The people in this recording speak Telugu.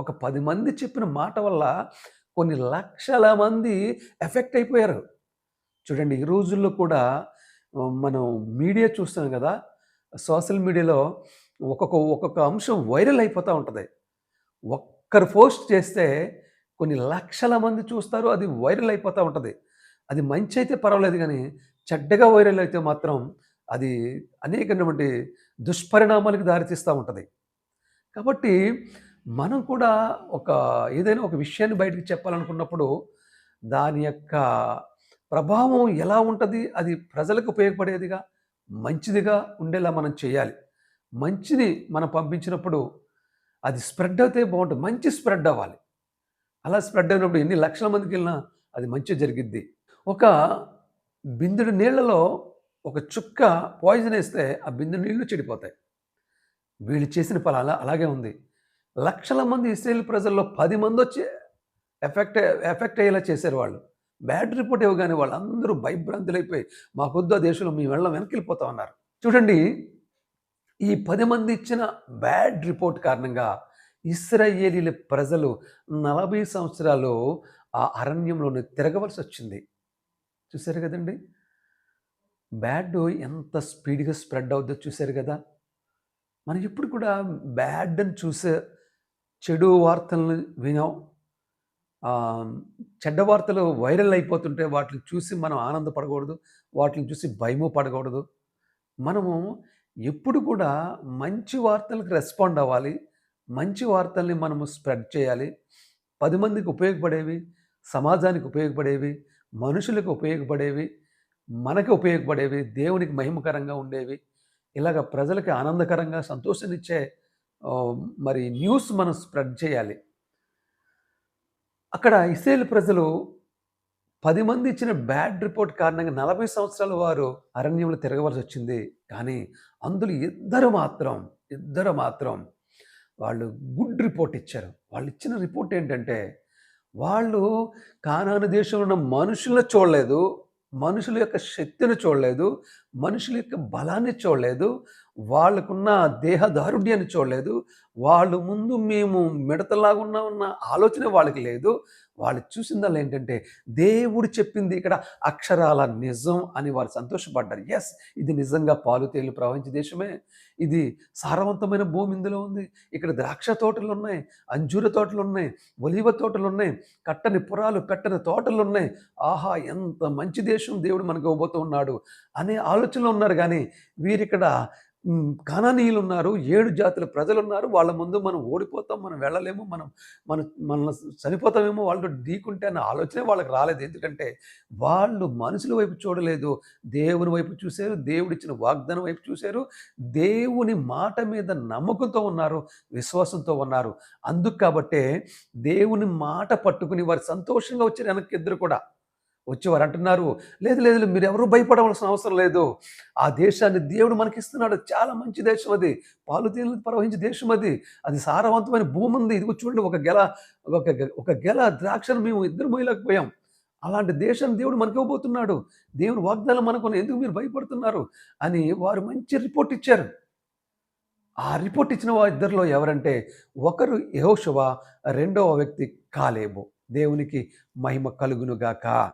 ఒక పది మంది చెప్పిన మాట వల్ల కొన్ని లక్షల మంది ఎఫెక్ట్ అయిపోయారు. చూడండి ఈ రోజుల్లో కూడా మనం మీడియా చూస్తాం కదా సోషల్ మీడియాలో ఒక్కొక్క ఒక్కొక్క అంశం వైరల్ అయిపోతూ ఉంటుంది. ఒక్కరు పోస్ట్ చేస్తే కొన్ని లక్షల మంది చూస్తారు అది వైరల్ అయిపోతూ ఉంటుంది. అది మంచి అయితే పర్వాలేదు కానీ చెడ్డగా వైరల్ అయితే మాత్రం అది అనేకటువంటి దుష్పరిణామాలకు దారితీస్తూ ఉంటుంది. కాబట్టి మనం కూడా ఒక ఏదైనా ఒక విషయాన్ని బయటికి చెప్పాలనుకున్నప్పుడు దాని యొక్క ప్రభావం ఎలా ఉంటుంది? అది ప్రజలకు ఉపయోగపడేదిగా మంచిదిగా ఉండేలా మనం చేయాలి. మంచిని మనం పంపించినప్పుడు అది స్ప్రెడ్ అయితే బాగుంటుంది. మంచి స్ప్రెడ్ అవ్వాలి. అలా స్ప్రెడ్ అయినప్పుడు ఎన్ని లక్షల మందికి వెళ్ళినా అది మంచి జరిగిద్ది. ఒక బిందుడు నీళ్ళలో ఒక చుక్క పాయిజన్ వేస్తే ఆ బిందుడు నీళ్ళు చెడిపోతాయి. వీళ్ళు చేసిన పని అలా అలాగే ఉంది. లక్షల మంది ఇస్రాయేల్ ప్రజల్లో పది మంది వచ్చి ఎఫెక్ట్ ఎఫెక్ట్ అయ్యేలా చేశారు వాళ్ళు. బ్యాడ్ రిపోర్ట్ ఇవ్వగానే వాళ్ళందరూ భయభ్రాంతులైపోయి మాకొద్దు ఆ దేశంలో మేము వెళ్ళం వెనక్కి వెళ్ళిపోతా ఉన్నారు చూడండి ఈ పది మంది ఇచ్చిన బ్యాడ్ రిపోర్ట్ కారణంగా ఇస్రాయేలీల ప్రజలు నలభై సంవత్సరాలు ఆ అరణ్యంలోనే తిరగవలసి వచ్చింది. చూశారు కదండి? బ్యాడ్ ఎంత స్పీడ్గా స్ప్రెడ్ అవుద్దో చూశారు కదా? మనం ఇప్పుడు కూడా బ్యాడ్ అని చూసే చెడు వార్తలను వినాం చెడ్డ వార్తలు వైరల్ అయిపోతుంటే వాటిని చూసి మనం ఆనందపడకూడదు వాటిని చూసి భయము పడకూడదు. మనము ఎప్పుడు కూడా మంచి వార్తలకు రెస్పాండ్ అవ్వాలి. మంచి వార్తల్ని మనము స్ప్రెడ్ చేయాలి. పది మందికి ఉపయోగపడేవి సమాజానికి ఉపయోగపడేవి మనుషులకు ఉపయోగపడేవి మనకి ఉపయోగపడేవి దేవునికి మహిమకరంగా ఉండేవి ఇలాగ ప్రజలకి ఆనందకరంగా సంతోషాన్నిచ్చే మరి న్యూస్ మనం స్ప్రెడ్ చేయాలి. అక్కడ ఇస్రాయేల్ ప్రజలు పది మంది ఇచ్చిన బ్యాడ్ రిపోర్ట్ కారణంగా నలభై సంవత్సరాల వారు అరణ్యంలో తిరగవలసి వచ్చింది. కానీ అందులో ఇద్దరు మాత్రం ఇద్దరు మాత్రం వాళ్ళు గుడ్ రిపోర్ట్ ఇచ్చారు. వాళ్ళు ఇచ్చిన రిపోర్ట్ ఏంటంటే వాళ్ళు కానాను దేశంలో ఉన్న మనుషులను చూడలేదు మనుషుల యొక్క శక్తిని చూడలేదు మనుషుల యొక్క బలాన్ని చూడలేదు వాళ్ళకున్న దేహదారుణ్యాన్ని చూడలేదు. వాళ్ళు ముందు మేము మిడతలాగా ఉన్నా ఉన్న ఆలోచన వాళ్ళకి లేదు. వాళ్ళు చూసిందల్లా ఏంటంటే దేవుడు చెప్పింది ఇక్కడ అక్షరాల నిజం అని వారు సంతోషపడ్డారు. ఎస్ ఇది నిజంగా పాలు తేలు ప్రవహించే దేశమే. ఇది సారవంతమైన భూమి ఇందులో ఉంది. ఇక్కడ ద్రాక్ష తోటలు ఉన్నాయి అంజూర తోటలు ఉన్నాయి ఒలివ తోటలు ఉన్నాయి కట్టని పురాలు పెట్టని తోటలు ఉన్నాయి ఆహా ఎంత మంచి దేశం దేవుడు మనకు ఇవ్వబోతూ ఉన్నాడు అనే ఆలోచనలో ఉన్నారు. కానీ వీరిక్కడ కానానీయులు ఉన్నారు ఏడు జాతుల ప్రజలు ఉన్నారు వాళ్ళ ముందు మనం ఓడిపోతాం మనం వెళ్ళలేము మనం మన మన చనిపోతామేమో వాళ్ళతో ఢీకుంటే అన్న ఆలోచనే వాళ్ళకి రాలేదు. ఎందుకంటే వాళ్ళు మనుషుల వైపు చూడలేదు దేవుని వైపు చూశారు దేవుడిచ్చిన వాగ్దానం వైపు చూశారు దేవుని మాట మీద నమ్మకంతో ఉన్నారు విశ్వాసంతో ఉన్నారు. అందుకు కాబట్టే దేవుని మాట పట్టుకుని వారు సంతోషంగా వచ్చారు వెనక్కి ఇద్దరు కూడా. వచ్చేవారు అంటున్నారు లేదు లేదు మీరు ఎవరు భయపడవలసిన అవసరం లేదు. ఆ దేశాన్ని దేవుడు మనకిస్తున్నాడు. చాలా మంచి దేశం అది. పాలు తేనెలు ప్రవహించే దేశం అది. అది సారవంతమైన భూమి ఉంది. ఇదిగో చూడండి ఒక గెల ఒక గె- ఒక గెల ద్రాక్షను మేము ఇద్దరు మోయలేకపోయాం అలాంటి దేశాన్ని దేవుడు మనకి ఇవ్వబోతున్నాడు దేవుని వాగ్దానం మనకు ఎందుకు మీరు భయపడుతున్నారు? అని వారు మంచి రిపోర్ట్ ఇచ్చారు. ఆ రిపోర్ట్ ఇచ్చిన వారి ఇద్దరిలో ఎవరంటే ఒకరు యహోశవ రెండవ వ్యక్తి కాలేబు. దేవునికి మహిమ కలుగునుగాక.